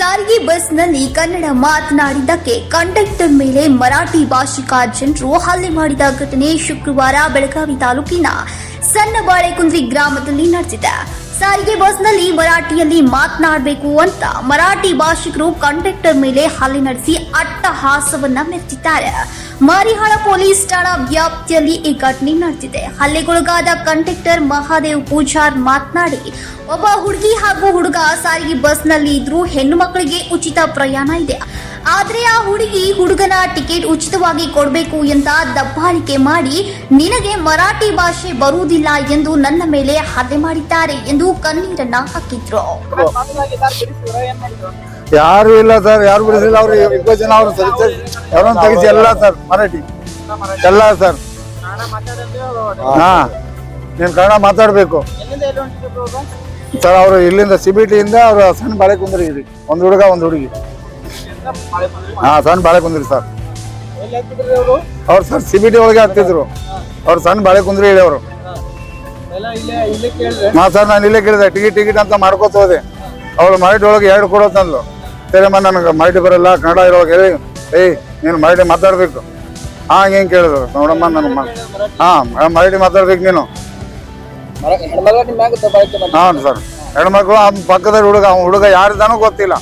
ಸಾರಿಗೆ ಬಸ್ನಲ್ಲಿ ಕನ್ನಡ ಮಾತನಾಡಿದ್ದಕ್ಕೆ ಕಂಡಕ್ಟರ್ ಮೇಲೆ ಮರಾಠಿ ಭಾಷಿಕ ಜನರು ಹಲ್ಲೆ ಮಾಡಿದ ಘಟನೆ ಶುಕ್ರವಾರ ಬೆಳಗಾವಿ ತಾಲೂಕಿನ ಸಣ್ಣ ಬಾಳೆಕುಂದ್ರಿ ಗ್ರಾಮದಲ್ಲಿ ನಡೆದಿದೆ. ಸಾರಿಗೆ ಬಸ್ನಲ್ಲಿ ಮರಾಠಿಯಲ್ಲಿ ಮಾತನಾಡಬೇಕು ಅಂತ ಮರಾಠಿ ಭಾಷಿಕರು ಕಂಡಕ್ಟರ್ ಮೇಲೆ ಹಲ್ಲೆ ನಡೆಸಿ ಅಟ್ಟಹಾಸವನ್ನ ಮೆರೆದಿದ್ದಾರೆ. ಮಾರಿಹಾಳ ಪೊಲೀಸ್ ಠಾಣಾ ವ್ಯಾಪ್ತಿಯಲ್ಲಿ ಈ ಘಟನೆ ನಡೆದಿದೆ. ಹಲ್ಲೆಗೊಳಗಾದ ಕಂಡಕ್ಟರ್ ಮಹಾದೇವ್ ಪೂಜಾರ್ ಮಾತನಾಡಿ, ಒಬ್ಬ ಹುಡುಗಿ ಹಾಗೂ ಹುಡುಗ ಸಾರಿಗೆ ಬಸ್ನಲ್ಲಿ ಇದ್ರು ಹೆಣ್ಣು ಮಕ್ಕಳಿಗೆ ಉಚಿತ ಪ್ರಯಾಣ ಇದೆ. ಆದ್ರೆ ಆ ಹುಡುಗಿ ಹುಡುಗನ ಟಿಕೆಟ್ ಉಚಿತವಾಗಿ ಕೊಡಬೇಕು ಅಂತ ದಬ್ಬಾಳಿಕೆ ಮಾಡಿ, ನಿನಗೆ ಮರಾಠಿ ಭಾಷೆ ಬರುವುದಿಲ್ಲ ಎಂದು ನನ್ನ ಮೇಲೆ ಹಲ್ಲೆ ಮಾಡಿದ್ದಾರೆ ಎಂದು ಕಣ್ಣೀರನ್ನ ಹಾಕಿದ್ರು. ಯಾರು ಇಲ್ಲ ಸರ್, ಯಾರು ಬಿಡಿಸಿಲ್ಲ, ಅವ್ರು ಇಬ್ಬರು ಜನ ಅವ್ರು ಸರಿ ಯಾರೋ ತೆಗಿಸಿ ಎಲ್ಲ ಸರ್ ಮರಾಠಿ ಎಲ್ಲ ಸರ್. ಹಾ, ನೀನ್ ಕನ್ನಡ ಮಾತಾಡ್ಬೇಕು. ಸರ್, ಅವರು ಇಲ್ಲಿಂದ ಸಿಬಿಟಿಯಿಂದ ಅವ್ರು ಸಣ್ಣ ಬಾಳೆ ಕುಂದ್ರಿ ಒಂದು ಒಂದ್ ಹುಡುಗ, ಒಂದ್ ಹುಡುಗಿ. ಹಾ, ಸಣ್ಣ ಬಾಳೆ ಕುಂದ್ರಿ ಸರ್. ಅವ್ರು ಸರ್, ಸಿಬಿಟಿ ಒಳಗೆ ಹಾಕ್ತಿದ್ರು ಅವ್ರು ಸಣ್ಣ ಬಾಳೆ ಕುಂದ್ರಿ ಹೇಳಿ ಅವರು. ಹಾ, ಸರ್, ನಾನು ಇಲ್ಲೇ ಕೇಳಿದೆ. ಟಿಕೆಟ್ ಟಿಕೆಟ್ ಅಂತ ಮಾಡ್ಕೋತ ಹೋದೆ. ಅವ್ರು ಮರಟಿ ಒಳಗೆ ಎರಡು ಕೊಡೋತಂದ್ಲು ಸರಿಯಮ್ಮ ನನಗೆ ಮರಾಠಿ ಬರಲ್ಲ ಕನ್ನಡ ಇರೋವಾಗ ಹೇಳಿ. ಏಯ್ ನೀನು ಮರಾಠಿ ಮಾತಾಡ್ಬೇಕು. ಹಾ ಹಿಂಗೆ ಕೇಳಿದ್ರು. ನೋಡಮ್ಮ ನನ್ನ ಹಾ ಮರಾಠಿ ಮಾತಾಡ್ಬೇಕು ನೀನು. ಹಾಂ ಸರ್. ಹೆಣ್ಮಕ್ಳು ಆ ಪಕ್ಕದ ಹುಡುಗ ಅವ್ನ ಹುಡುಗ ಯಾರಿದ್ದಾನೋ ಗೊತ್ತಿಲ್ಲ.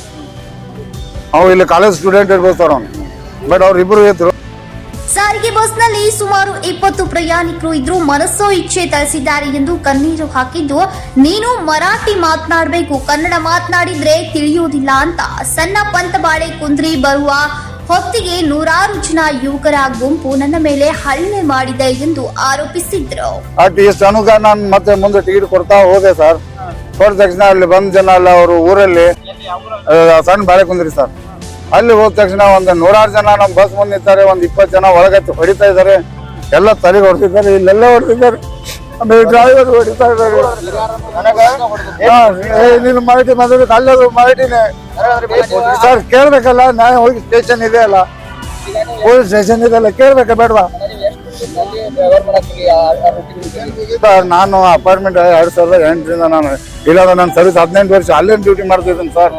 ಅವು ಇಲ್ಲಿ ಕಾಲೇಜ್ ಸ್ಟೂಡೆಂಟ್ ಇರ್ಬೋದು ಸರ್ ಅವ್ನು. ಬಟ್ ಅವ್ರು ಇಬ್ರು ಇದ್ರು ಸಾರಿಗೆ ಬಸ್ನಲ್ಲಿ ಸುಮಾರು ಇಪ್ಪತ್ತು ಪ್ರಯಾಣಿಕರು ಇದ್ರು ಮನಸ್ಸೋ ಇಚ್ಛೆ ತರಿಸಿದ್ದಾರೆ ಎಂದು ಕಣ್ಣೀರು ಹಾಕಿದ್ದು, ನೀನು ಮರಾಠಿ ಮಾತನಾಡಬೇಕು. ಕನ್ನಡ ಮಾತನಾಡಿದ್ರೆ ತಿಳಿಯೋದಿಲ್ಲ ಅಂತ ಸಣ್ಣ ಪಂತಬಾಳೆ ಕುಂದ್ರಿ ಬರುವ ಹೊತ್ತಿಗೆ ನೂರಾರು ಜನ ಯುವಕರ ಗುಂಪು ನನ್ನ ಮೇಲೆ ಹಲ್ಲೆ ಮಾಡಿದೆ ಎಂದು ಆರೋಪಿಸಿದ್ರು. ಅನುಗ ಮತ್ತೆ ಮುಂದೆ ಟಿಕೆಟ್ ಕೊಡ್ತಾ ಹೋದೆ ಸರ್ ಕೊಟ್ಟ ಅಲ್ಲಿ ಬಂದ ಜನ ಎಲ್ಲ ಅವರು ಊರಲ್ಲಿ ಸಣ್ಣ ಬಾಳೆ ಕುಂದ್ರಿ ಸರ್ ಅಲ್ಲಿ ಹೋದ ತಕ್ಷಣ ಒಂದು ನೂರಾರು ಜನ ನಮ್ಮ ಬಸ್ ಮುಂದೆ ನಿಂತಾರೆ ಒಂದು ಇಪ್ಪತ್ತು ಜನ ಒಳಗತ್ತು ಹೊಡಿತಾ ಇದ್ದಾರೆ. ಎಲ್ಲ ತಲೆಗೆ ಹೊಡೆದಿದ್ದಾರೆ, ಇಲ್ಲೆಲ್ಲ ಹೊಡೆದಿದ್ದಾರೆ. ಡ್ರೈವರ್ ಹೊಡಿತಾ ಇದ್ದಾರೆ. ನೀನು ಮಾಹಿತಿ ಮಾತಾಡ್ಬೇಕು ಅಲ್ಲದು ಮಾಹಿತಿನೇ. ಸರ್, ಕೇಳ್ಬೇಕಲ್ಲ, ನಾನು ಹೋಗಿ ಸ್ಟೇಷನ್ ಇದೆ ಅಲ್ಲ. ಪೊಲೀಸ್ ಸ್ಟೇಷನ್ ಇದೆ ಅಲ್ಲ, ಕೇಳ್ಬೇಕ ಬೇಡವಾ? ಸರ್, ನಾನು ಅಪಾರ್ಟ್ಮೆಂಟ್ ಎರಡು ಸಾವಿರದ ಎಂಟರಿಂದ ನಾನು, ಇಲ್ಲ ನನ್ನ ಸರ್ವಿಸ್ ಹದಿನೆಂಟು ವರ್ಷ ಅಲ್ಲೇನು ಡ್ಯೂಟಿ ಮಾಡ್ತಿದ್ದೀನಿ ಸರ್.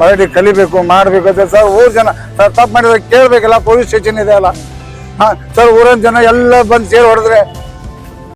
ಮರಾಠಿ ಕಲಿಬೇಕು, ಮಾಡ್ಬೇಕು ಸರ್, ಊರ್ ಜನ, ಸರ್, ತಪ್ಪು ಮಾಡಿದ್ರೆ ಕೇಳ್ಬೇಕಲ್ಲ, ಪೊಲೀಸ್ ಸ್ಟೇಷನ್ ಇದೆ ಅಲ್ಲ. ಹಾ, ಸರ್, ಊರಿನ ಜನ ಎಲ್ಲ ಬಂದು ಸೇರಿ ಹೊಡೆದ್ರೆ